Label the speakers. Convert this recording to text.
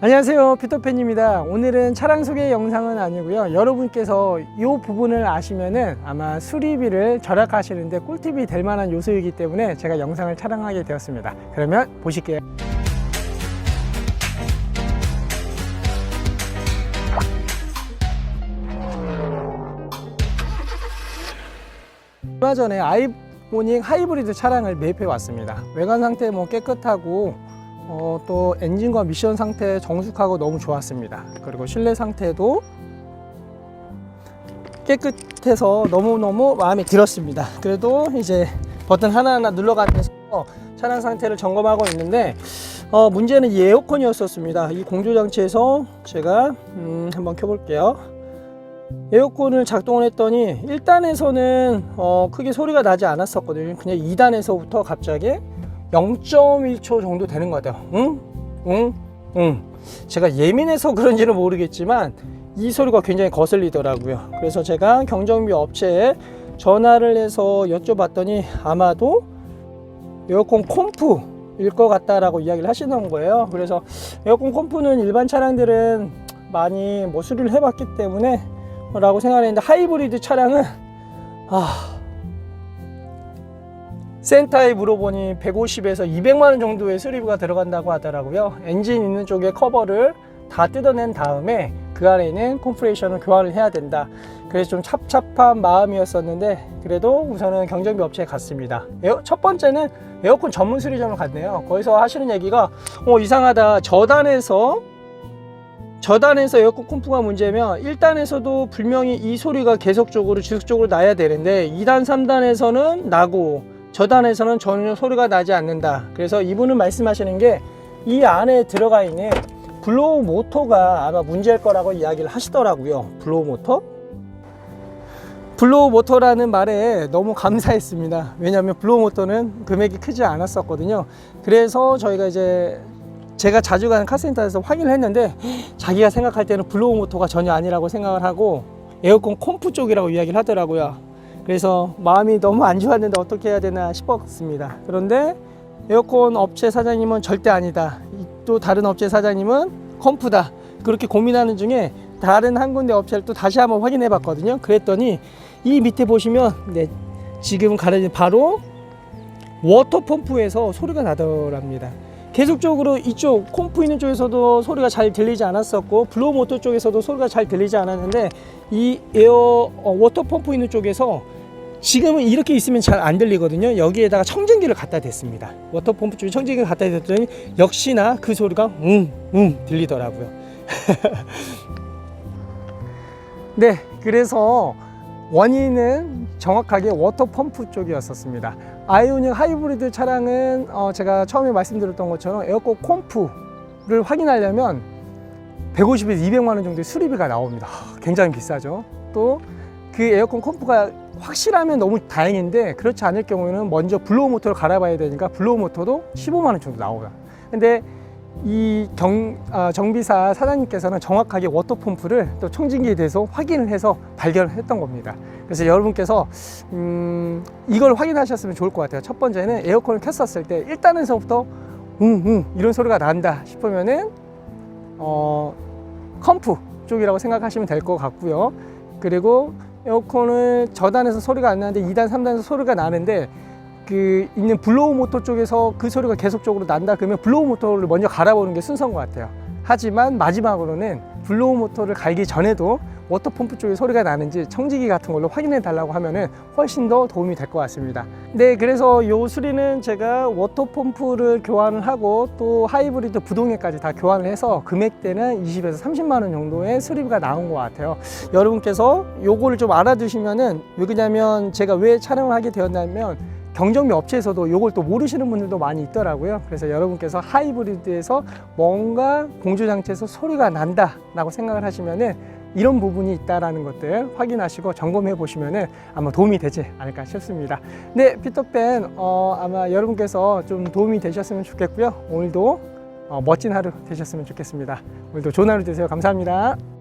Speaker 1: 안녕하세요. 피터팬입니다. 오늘은 차량 소개 영상은 아니고요. 여러분께서 이 부분을 아시면은 아마 수리비를 절약하시는데 꿀팁이 될 만한 요소이기 때문에 제가 영상을 촬영하게 되었습니다. 그러면 보실게요. 얼마 전에 아이보닉 하이브리드 차량을 매입해 왔습니다. 외관 상태 뭐 깨끗하고 어, 또 엔진과 미션 상태 정숙하고 너무 좋았습니다. 그리고 실내 상태도 깨끗해서 너무너무 마음에 들었습니다. 그래도 이제 버튼 하나하나 눌러가면서 차량 상태를 점검하고 있는데 어, 문제는 이 에어컨이었었습니다. 이 공조 장치에서 제가 음, 한번 켜볼게요. 에어컨을 작동을 했더니 1단에서는 어, 크게 소리가 나지 않았었거든요. 그냥 2단에서부터 갑자기 0.1초 정도 되는 것 같아요. 응? 응? 응. 제가 예민해서 그런지는 모르겠지만 이 소리가 굉장히 거슬리더라고요. 그래서 제가 경정비 업체에 전화를 해서 여쭤봤더니 아마도 에어컨 콤프일 것 같다라고 이야기를 하시는 거예요. 그래서 에어컨 콤프는 일반 차량들은 많이 뭐 수리를 해봤기 때문에 라고 생각했는데 하이브리드 차량은 아 센터에 물어보니 150에서 200만 원 정도의 수리비가 들어간다고 하더라고요. 엔진 있는 쪽에 커버를 다 뜯어낸 다음에 그 안에 있는 컴프레이션을 교환을 해야 된다. 그래서 좀 찹찹한 마음이었었는데 그래도 우선은 경정비 업체에 갔습니다. 에어, 첫 번째는 에어컨 전문 수리점을 갔네요. 거기서 하시는 얘기가 어, 이상하다. 저단에서 저단에서 에어컨 콤프가 문제면 1단에서도 분명히 이 소리가 계속적으로 지속적으로 나야 되는데 2단, 3단에서는 나고 저단에서는 전혀 소리가 나지 않는다. 그래서 이분은 말씀하시는 게 이 안에 들어가 있는 블로우 모터가 아마 문제일 거라고 이야기를 하시더라고요. 블로우 모터? 블로우 모터라는 말에 너무 감사했습니다. 왜냐하면 블로우 모터는 금액이 크지 않았었거든요. 그래서 저희가 이제 제가 자주 가는 카센터에서 확인을 했는데 자기가 생각할 때는 블로우 모터가 전혀 아니라고 생각을 하고 에어컨 콤프 쪽이라고 이야기를 하더라고요. 그래서 마음이 너무 안 좋았는데 어떻게 해야 되나 싶었습니다. 그런데 에어컨 업체 사장님은 절대 아니다. 이또 다른 업체 사장님은 컴프다. 그렇게 고민하는 중에 다른 한 군데 업체를 또 다시 한번 확인해 봤거든요. 그랬더니 이 밑에 보시면 네, 지금 가려진 바로 워터 펌프에서 소리가 나더랍니다. 계속적으로 이쪽 콤프 있는 쪽에서도 소리가 잘 들리지 않았었고 블로우 모터 쪽에서도 소리가 잘 들리지 않았는데 이 에어 어, 워터 펌프 있는 쪽에서 지금은 이렇게 있으면 잘 안 들리거든요. 여기에다가 청진기를 갖다 댔습니다. 워터 펌프 쪽에 청진기를 갖다 댔더니 역시나 그 소리가 웅웅 들리더라고요. 네, 그래서 원인은 정확하게 워터 펌프 쪽이었었습니다. 아이오닉 하이브리드 차량은 어, 제가 처음에 말씀드렸던 것처럼 에어컨 콤프를 확인하려면 150에서 200만 원 정도의 수리비가 나옵니다. 하, 굉장히 비싸죠. 또 그 에어컨 컴프가 확실하면 너무 다행인데 그렇지 않을 경우에는 먼저 블로우 모터를 갈아봐야 되니까 블로우 모터도 15만 원 정도 나오다. 근데 이 경, 아, 정비사 사장님께서는 정확하게 워터 펌프를 또 청진기에 대해서 확인을 해서 발견을 했던 겁니다. 그래서 여러분께서 음, 이걸 확인하셨으면 좋을 것 같아요. 첫 번째는 에어컨을 켰었을 때 1단에서부터 웅웅 이런 소리가 난다 싶으면은 어, 컴프 쪽이라고 생각하시면 될 것 같고요. 그리고 에어컨을 저단에서 소리가 안 나는데 2단, 3단에서 소리가 나는데 그 있는 블로우 모터 쪽에서 그 소리가 계속적으로 난다 그러면 블로우 모터를 먼저 갈아보는 게 순서인 것 같아요. 하지만 마지막으로는 블로우 모터를 갈기 전에도 워터 펌프 쪽에 소리가 나는지 청지기 같은 걸로 확인해 달라고 하면은 훨씬 더 도움이 될 것 같습니다. 네, 그래서 요 수리는 제가 워터 펌프를 교환을 하고 또 하이브리드 부동액까지 다 교환을 해서 금액대는 20에서 30만 원 정도의 수리비가 나온 것 같아요. 여러분께서 요거를 좀 알아두시면은 왜 그러냐면 제가 왜 촬영을 하게 되었냐면 경정비 업체에서도 이걸 또 모르시는 분들도 많이 있더라고요. 그래서 여러분께서 하이브리드에서 뭔가 공조장치에서 소리가 난다라고 생각을 하시면은 이런 부분이 있다라는 것들 확인하시고 점검해 보시면은 아마 도움이 되지 않을까 싶습니다. 네, 피터팬 어, 아마 여러분께서 좀 도움이 되셨으면 좋겠고요. 오늘도 어, 멋진 하루 되셨으면 좋겠습니다. 오늘도 좋은 하루 되세요. 감사합니다.